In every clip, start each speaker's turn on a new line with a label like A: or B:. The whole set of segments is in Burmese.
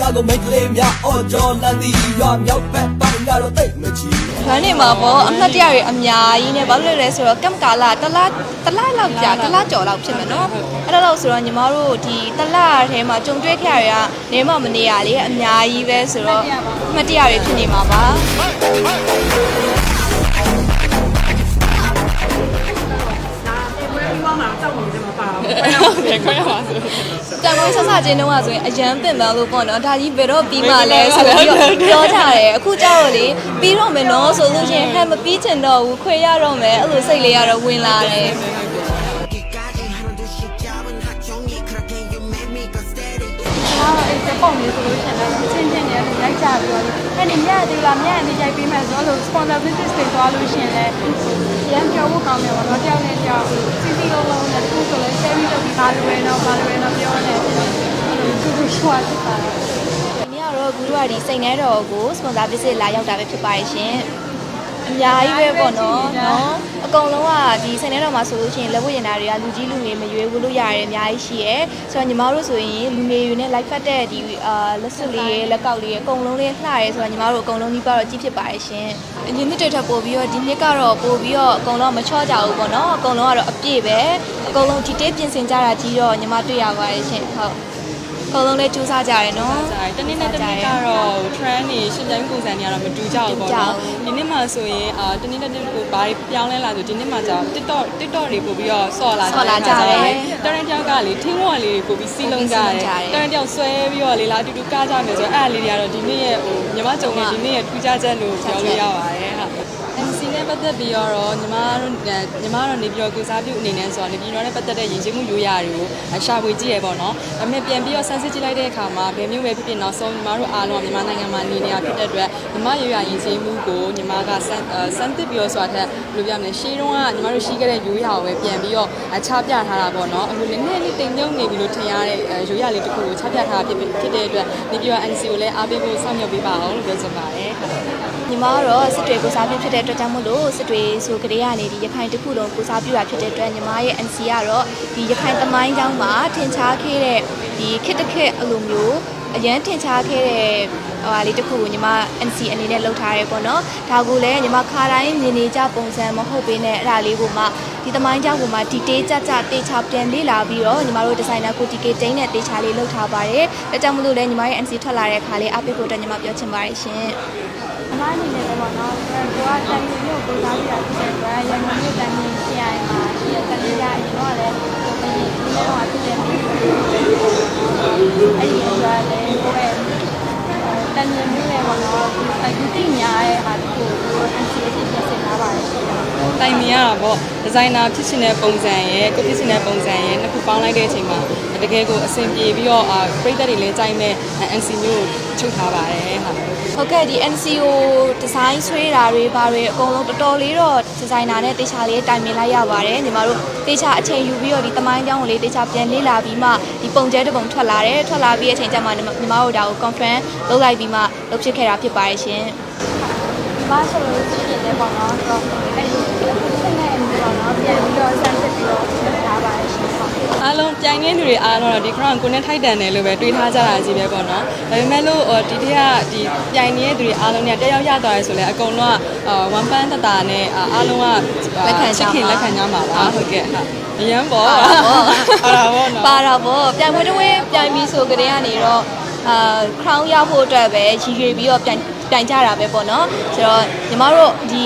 A: ငါကိုမိတ်ကလေးများအော်ကြော်လန်ဒီရွာမြောက်ဘက်ပိုင်းကတော့တိတ်မချီ
B: ခန်းနေမှာပေါ့အမှတ်တရတွေအများကြီးနဲ့ဘာလို့လဲလဲဆိုတော့ကမ်ကာလာတလားတလားလောက်ကြာတလားကျော်လောက်ဖြစ်မယ်နော်အဲ့ဒါလို့ဆိုတော့ညီမတို့ဒီတလားထဲမှာကြုံတွေ့ခဲ့ရတဲ့နေမမနေရလေအများကြီးပဲဆိုတော့အမှတ်တရတွေဖြစ်နေမှာပါ
C: ဟုတ်တယ်ခွဲရပါဆို
B: တန်ဖိုးဆဆချင်းတုန်းကဆိုရင်အရန်ပင်ပန်းလို့ပေါ့နော်ဒါကြီးဘယ်တော့ပြီးမှလဲဆိုပြီးတော့ပြောကြတယ်အခုကျတော့လေပြီးတော့မယ်နော်ဆိုလို့ရှိရင်ဟဲ့မပြီးချင်တော့ဘူးခွေရတော့မယ်အဲ့လိုစိတ်လေးရတော့ဝင်လာတယ်
D: အော်အဲ့ဒီပုံလေးဆိုလို့ရှိရင်လည်းချင်းချင်းနဲ့ရိုက်ကြပြီးတော့အဲ့ဒီမြတ်သေးလားမြတ်နေရိုက်ပေးမယ်ဆိုတော့ sponsor business တွေသွားလို့ရှိရင်လည်းရမ်းပြောဖို့ကောင်းတယ်ပေါ့နော်တယောက်နဲ့တယောက်စီစီလုံးလုံးနဲ့သူ့ဆိုလည်း share ပြီးတော့ဒီ ဘာလိုပဲတော့ဘာလိုပဲတော့ပြောနေတယ်သူတို့ရှော့တာ
B: ဒီနေ့ကတော့ဂူတို့ကဒီစိန်ငဲတော်ကို sponsor visit လာရောက်တာပဲဖြစ်ပါရဲ့ရှင် အများကြီးပဲပေါ့နော်နော်အကုန်လုံးကဒီစိန်ငဲတော်မှာဆိုလို့ရှိရင်လက်ဝတ်ရင်တာတွေကလူကြီးလူငယ်မရွေးဘူးလို့ရတယ်အများကြီးရှိရဲဆိုတော့ညီမတို့ဆိုရင်လူငယ်တွေနဲ့ live ဖတ်တဲ့ဒီအာလက်စွပ်လေးရဲ့လက်ကောက်လေးရဲ့အကုန်လုံးလေးလှရဲဆိုတော့ညီမတို့အကုန်လုံးကြီးပါတော့ကြီးဖြစ်ပါရဲ့ရှင်အရင်နှစ်တွေထပ်ပို့ပြီးတော့ဒီနှစ်ကတော့ပို့ပြီးတော့အကုန်လုံးမချော့ကြဘူးပေါ့နော်အကုန်လုံးကတော့အပြည့်ပဲအကုန်လုံးဒီတေးပြင်ဆင်ကြတာကြီးတော့ညီမတွေ့ရပါရဲ့ရှင်ဟုတ် အကုန်လုံးလည်းစူးစမ်းကြရတယ်နော်
C: ဒါတနေ့နဲ့တနေ့ကတော့ trend နေရှင်းပြိုင်ပုံစံတွေကတော့မတူကြဘူးပေါ့နော်ဒီနေ့မှဆိုရင်အာတနေ့နဲ့တနေ့ကိုဘာပြောင်းလဲလာဆိုဒီနေ့မှကျတော့ TikTok TikTok တွေပို့ပြီးတော့ဆော့လာတရန်တယောက်ကလေထင်းဝါလေးတွေပို့ပြီးစီးလုံးကြတယ်တရန်တယောက်ဆွဲပြီးတော့လေလာအတူတူကားကြမယ်ဆိုတော့အဲ့အလေးတွေကတော့ဒီနေ့ရဲ့ဟိုညီမကြုံနေဒီနေ့ရဲ့ထူးခြားချက်လို့ပြောလို့ရပါတယ်ဟာ MC နဲ့ပတ်သက်ပြီးတော့ညီမတို့ညီမတို့နေပြီးတော့ကိုစားပြုအနေနဲ့ဆိုတော့နေပြီးတော့နဲ့ပတ်သက်တဲ့ရည်ချင်းမှုရိုးရာတွေကိုရှာဖွေကြည့်ရပေါ့နော်။ဒါပေမဲ့ပြန်ပြီးတော့ဆန်းစစ်ကြည့်လိုက်တဲ့အခါမှာဘယ်မျိုးပဲဖြစ်ဖြစ်နောက်ဆုံးညီမတို့အားလုံးကမြန်မာနိုင်ငံမှာနေနေတာဖြစ်တဲ့အတွက်ညီမရိုးရာရည်ချင်းမှုကိုညီမကဆန်းဆန်းသစ်ပြီးတော့ဆိုတာထက်ဘယ်လိုပြောမလဲရှေးတုန်းကညီမတို့ရှိခဲ့တဲ့ရိုးရာကိုပဲပြန်ပြီးတော့ချပြထားတာပေါ့နော်။အခုလည်းနည်းနည်းလေးတိမ်မြုပ်နေပြီလို့ထင်ရတဲ့ရိုးရာလေးတစ်ခုကိုချပြထားတာဖြစ်ဖြစ်တဲ့အတွက်နေပြီးတော့ NC ကိုလည်းအားပေးဖို့စောင့်မျှော်ပေးပါအောင်လို့ပြောချင်ပါတယ်။ဟုတ်
B: ညီမကတော့စစ်တွေကိုစားပြုဖြစ်တဲ့အတွက်ကြောင့်မို့လို့စစ်တွေဆိုကြတဲ့ကနေဒီရခိုင်တစ်ခုလုံးကိုစားပြုတာဖြစ်တဲ့အတွက်ညီမရဲ့ NC ကတော့ဒီရခိုင်သမိုင်းကြောင်းမှာထင်ရှားခဲ့တဲ့ဒီခစ်တစ်ခက်အလိုမျိုးအရန်ထင်ရှားခဲ့တဲ့ဟိုဟာလေးတစ်ခုကိုညီမ NC အနေနဲ့လုပ်ထားရဲပေါ့နော်ဒါကိုလည်းညီမခါတိုင်းမြင်နေကြပုံစံမဟုတ်ဘဲနဲ့အဲ့ဒါလေးကိုမှဒီသမိုင်းကြောင်းကိုမှဒီတေးကြကြတေချာပြန်လေ့လာပြီးတော့ညီမတို့ဒီဇိုင်နာကိုတီကေတိန်းနဲ့တေချာလေးလုပ်ထားပါတယ်ဒါကြောင့်မို့လို့လည်းညီမရဲ့ NC ထွက်လာတဲ့အခါလေးအပိတ်ဖို့အတွက်ညီမပြောချင်ပါတယ်ရှင်
D: အမအနေနဲ့လည်းပေါ့နော်ကိုကတိုင်ရင်ကိုကိုစားပြတာဖြစ်တဲ့အတွက်ရန်ကုန်မြို့တိုင်ရင်ရှင်းရမှာရှင်းရတဲ့ရရင်တော့လည်းကိုယ်ကြီးဒီနေ့တော့ဖြစ်တဲ့နေ့အဲ့ဒီအတွက်လည်းကိုယ့်ရဲ့တိုင်ရင်မြို့ရဲ့ပေါ့နော်ဒီတိညာရဲ့ဟာဒီကိုကို NCA ပြင်ဆင်ထားပါတယ်ရှင်
C: တိုင်မြင်ရတာပေါ့ဒီဇိုင်နာဖြစ်ရှင်တဲ့ပုံစံရယ်ကိုဖြစ်ရှင်တဲ့ပုံစံရယ်နှစ်ခုပေါင်းလိုက်တဲ့အချိန်မှာ တကယ်ကိုအဆင်ပြေပြီးတော့အာပရိသတ်တွေလည်းကြိုက်မဲ့ NC မျိုးကိုချုပ်ထားပါတယ်ဟာ
B: ဟုတ်ကဲ့ဒီ NCO ဒီဇိုင်းဆွဲတာတွေဘာတွေအကုန်လုံးတော်တော်လေးတော့ဒီဇိုင်နာနဲ့တေချာလေးတိုင်ပင်လိုက်ရပါတယ်ညီမတို့တေချာအချိန်ယူပြီးတော့ဒီတမိုင်းကြောင်းကိုလေးတေချာပြန်လေ့လာပြီးမှဒီပုံကျဲတစ်ပုံထွက်လာတယ်ထွက်လာပြီးအချိန်ကျမှညီမညီမတို့ဒါကို conference လုပ်လိုက်ပြီးမှလုပ်ဖြစ်ခဲ့တာဖြစ်ပါတယ်ရှင်
D: ဒီမှာဆိုလို့ရှိရင်လည်းပေါ့နော်ဆိုတော့အဲ့ဒီဆက်နေနေပေါ့နော်ပြန်ပြီးတော့ဆန်းစစ်ပြီးတော့ပြင်ထားပါတယ်ရှင်ဟုတ်
C: အားလုံး ပြိုင်နေသူတွေအားလုံးတော့ဒီ crown ကိုနဲ့ထိုက်တန်တယ်လို့ပဲတွေးထားကြတာကြီးပဲပေါ့နော်ဒါပေမဲ့လို့ဒီတည်းကဒီပြိုင်နေတဲ့သူတွေအားလုံးเนี่ยတက်ရောက်ရသွားရဲဆိုလဲအကုန်လုံးကဝမ်ပန်းတတာနဲ့အားလုံးကချစ်ခင်လက်ခံကြမှာပါဟုတ်ကဲ့ဟာအရန်ပေါ့ဟာတာပေါ့နော်
B: ပါတော့ဗောပြိုင်ပွဲတစ်ဝဲပြိုင်ပြီးဆိုကြတဲ့ကနေတော့အာ crown ရဖို့အတွက်ပဲရည်ရွယ်ပြီးတော့ပြိုင် ပြိုင်ကြတာပဲပေါ့နော်ဆိုတော့ညီမတို့ဒီ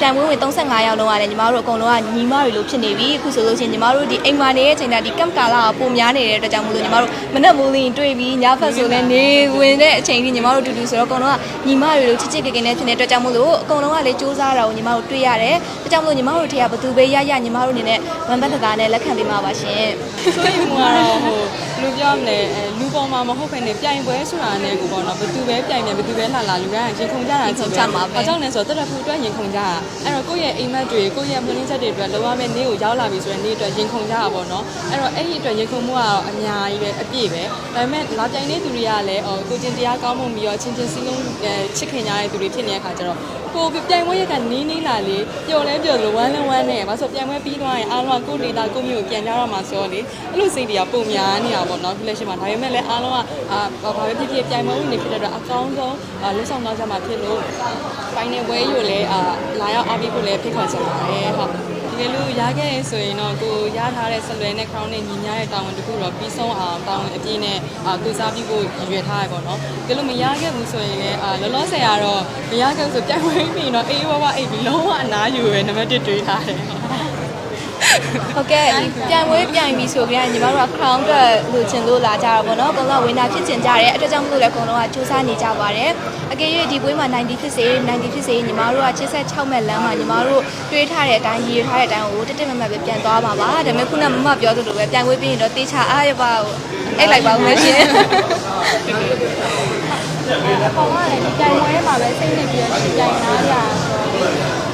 B: ပြိုင်ပွဲဝင်35ရောက်လုံးကလည်းညီမတို့အကုန်လုံးကညီမတွေလိုဖြစ်နေပြီအခုဆိုလို့ရှိရင်ညီမတို့ဒီအိမ်မှာနေတဲ့အချိန်တိုင်းဒီ camp ကာလာကပုံများနေတဲ့အတွက်ကြောင့်မို့လို့ညီမတို့မနက်မိုးလင်းတွေ့ပြီးညဖက်ဆိုလည်းနေဝင်တဲ့အချိန်ကြီးညီမတို့တူတူဆိုတော့အကုန်လုံးကညီမတွေလိုချစ်ချစ်ကြင်ကြင်နဲ့ဖြစ်နေတဲ့အတွက်ကြောင့်မို့လို့အကုန်လုံးကလည်းစူးစမ်းတာကိုညီမတို့တွေ့ရတယ်ဒါကြောင့်မို့လို့ညီမတို့ထေကဘသူပဲရရညီမတို့အနေနဲ့ဝမ်ဘတ်တကာနဲ့လက်ခံပေးမှာပါရှင်
C: ဆိုရင်ကတော့ဟိုဘယ် လိုပြောမလဲအဲလူပေါ်မှာမဟုတ်ဘဲနဲ့ပြိုင်ပွဲဆိုတာနဲ့ကိုပေါ့နော်ဘယ်သူပဲပြိုင်မယ်ဘယ်သူပဲလာလာလူတိုင်းရင်ခုန်ကြတာကြီးပဲအကြောင်းလဲဆိုတော့တက်တက်ဖူအတွက်ရင်ခုန်ကြတာအဲ့တော့ကိုယ့်ရဲ့အိမ်မက်တွေကိုယ့်ရဲ့မွေးနေ့ချက်တွေအတွက်လောရမယ့်နေ့ကိုရောက်လာပြီဆိုတဲ့နေ့အတွက်ရင်ခုန်ကြတာပေါ့နော်အဲ့တော့အဲ့ဒီအတွက်ရင်ခုန်မှုကတော့အများကြီးပဲအပြည့်ပဲဒါပေမဲ့လာပြိုင်နေသူတွေကလည်းဟိုကိုချင်းတရားကောင်းမှုပြီးတော့ချင်းချင်းစည်းလုံးချစ်ခင်ကြတဲ့သူတွေဖြစ်နေတဲ့အခါကျတော့ကိုပြိုင်ပွဲရက်ကနီးနီးလာလေပျော်လဲလေးပြောလို့ဝမ်းလဲဝမ်းနေဘာလို့ပြန်ပွဲပြီးသွားရင်အားလုံးကကိုယ့်ဒေတာကိုယ့်မြို့ကိုပြန်ကြတော့မှာဆိုတော့လေအဲ့လိုစိတ်တွေကပုံများနေတာပေါ့နော်ဒီလက်ရှိမှာဒါပေမဲ့လည်းအားလုံးကအာဘာပဲဖြစ်ဖြစ်ပြိုင်ပွဲဝင်နေဖြစ်တဲ့အတွက်အကောင်းဆုံးလှုပ်ဆောင်သွားကြမှာဖြစ်လို့ final ပွဲယူလဲအာလာရောက်အားပေးဖို့လည်းဖိတ်ခေါ်ချင်ပါတယ်ဟုတ်ဒီလိုလိုရခဲ့ရဆိုရင်တော့ကိုရထားတဲ့ဆလွယ်နဲ့ crown နဲ့ညီညာတဲ့တာဝန်တစ်ခုတော့ပြီးဆုံးအောင်တာဝန်အပြည့်နဲ့အာကိုစားပြီးဖို့ရည်ရွယ်ထားရပေါ့နော်ဒီလိုမရခဲ့ဘူးဆိုရင်လည်းအာလောလောဆယ်ကတော့မရခဲ့ဘူးဆိုပြန်ဝင်ပြီးတော့အေးဝဝအိပ်ပြီးလုံးဝအနားယူပဲနံပါတ်1တွေးထားတယ်
B: ဟုတ်ကဲ့ဒီပြိုင်ပွဲပြိုင်ပြီဆိုကြရင်ညီမတို့က crown အတွက်လိုချင်လို့လာကြတာပေါ့နော်အကုန်လုံးက winner ဖြစ်ချင်ကြတယ်အတွက်ကြောင့်မလို့လည်းအကုန်လုံးကစူးစမ်းနေကြပါတယ်အကယ်၍ဒီပွဲမှာ90ဖြစ်စေ90ဖြစ်စေညီမတို့က86မဲ့လမ်းမှာညီမတို့တွေးထားတဲ့အတိုင်းရည်ရွယ်ထားတဲ့အတိုင်းကိုတက်တက်မတ်မတ်ပဲပြန်သွားပါပါဒါပေမဲ့ခုနမမပြောသလိုပဲပြိုင်ပွဲပြီးရင်တော့တေချာအားရပါကိုအိတ်လိုက်ပါဦးမယ်ရှင်
D: အကောင်ကလည်းဒီတိုင်ဝဲမှာပဲစိတ်နဲ့ပြီးတော့တိုင်နားရ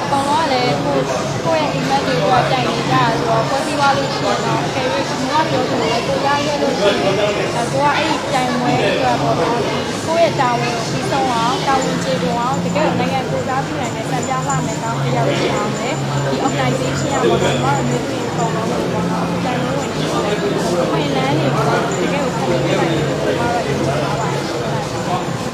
D: အ ကောင်ကလည်းကိုကိုယ့်ရဲ့ image တွေကိုတိုင်နေကြဆိုတော့ပွဲပြီးသွားလို့ရှိရင်တော့ခဲရွေးကမပြောသလိုလေကိုရခဲ့လို့ရှိရင်ကိုကအဲ့ဒီတိုင်ဝဲအတွက်ပေါ့နော်ကိုယ့်ရဲ့တာဝန်ကိုပြီးဆုံးအောင်တာဝန်ကျေပွန်အောင်တကယ်တော့နိုင်ငံကိုစားပြုနိုင်တဲ့စံပြလှမယ်ကောင်းတစ်ယောက်ဖြစ်အောင်လေဒီ organization ကပေါ့နော်ကျွန်တော်တို့မျိုးတွေပုံလုံးပေါ့နော်တိုင်ဝဲဝင်နေတယ်ဝင်လန်းနေပေါ့တကယ်ကိုခံနေနိုင်တယ်ကျွန်တော်တို့ပြောတာပါ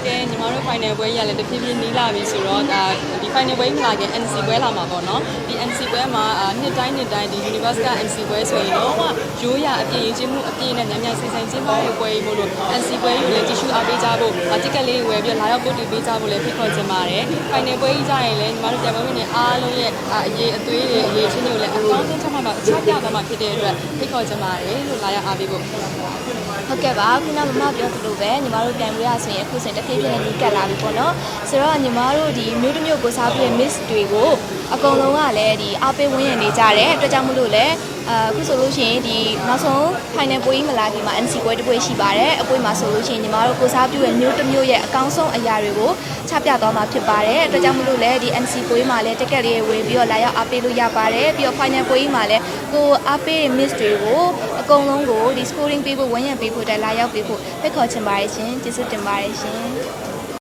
C: ကဲညီမတို့ final ပွဲရလည်းတဖြည်းဖြည်းနီးလာပြီဆိုတော့ဒါဒီ final ပွဲမလာခင် NC ပွဲလာမှာပေါ့နော်ဒီ NC ပွဲမှာအာနှစ်တိုင်းနှစ်တိုင်းဒီ Universe က NC ပွဲဆိုရင်တော့ရိုးရအပြည့်ရခြင်းမှုအပြည့်နဲ့ညံ့ညံ့ဆိုင်ဆိုင်ချင်းပွဲပွဲမို့လို့ NC ပွဲကိုလည်းတ िश ူအားပေးကြဖို့တိကက်လေးဝယ်ပြီးလာရောက်ပို့တည်ပေးကြဖို့လည်းဖိတ်ခေါ်ချင်ပါတယ် final ပွဲကြီးကြရင်လည်းညီမတို့ပြန်ပွဲဝင်နေအားလုံးရဲ့အရေးအသွေးတွေအရေးချင်းတွေကိုလည်းအကောင်းဆုံးချက်မှတ်ပါအချပြသွားမှာဖြစ်တဲ့အတွက်ဖိတ်ခေါ်ချင်ပါတယ်လို့လာရောက်အားပေးဖို့
B: ဟုတ်ကဲ့ပါခုနမမပြောသလိုပဲညီမတို့ပြန်လို့ရဆိုရင်အခုဆိုရင်တဖြည်းဖြည်းနဲ့နီးကပ်လာပြီပေါ့နော်ဆိုတော့ညီမတို့ဒီမျိုးတစ်မျိုးကိုစားပြီးတဲ့ miss တွေကိုအကုန်လုံးကလည်းဒီအားပေးဝန်းရံနေကြတယ်အတွက်ကြောင့်မလို့လည်းအခုဆိုလို့ရှိရင်ဒီနောက်ဆုံး final ပွဲကြီးမလာခင်မှာ NC ပွဲတစ်ပွဲရှိပါတယ်အပွဲမှာဆိုလို့ရှိရင်ညီမတို့ကိုစားပြုတဲ့မျိုးတစ်မျိုးရဲ့အကောင်းဆုံးအရာတွေကိုချပြသွားမှာဖြစ်ပါတယ်အတွက်ကြောင့်မလို့လည်းဒီ NC ပွဲမှာလည်းတက်ကက်လေးဝေပြီးတော့လာရောက်အားပေးလို့ရပါတယ်ပြီးတော့ final ပွဲကြီးမှာလည်းကိုအားပေးတဲ့ miss တွေကိုအကုန်လုံးကိုဒီ scoring ပေးဖို့ဝန်းရံပေးဖို့တက်လာရောက်ပေးဖို့ဖိတ်ခေါ်ချင်ပါတယ်ရှင်ကျေးဇူးတင်ပါတယ်ရှင်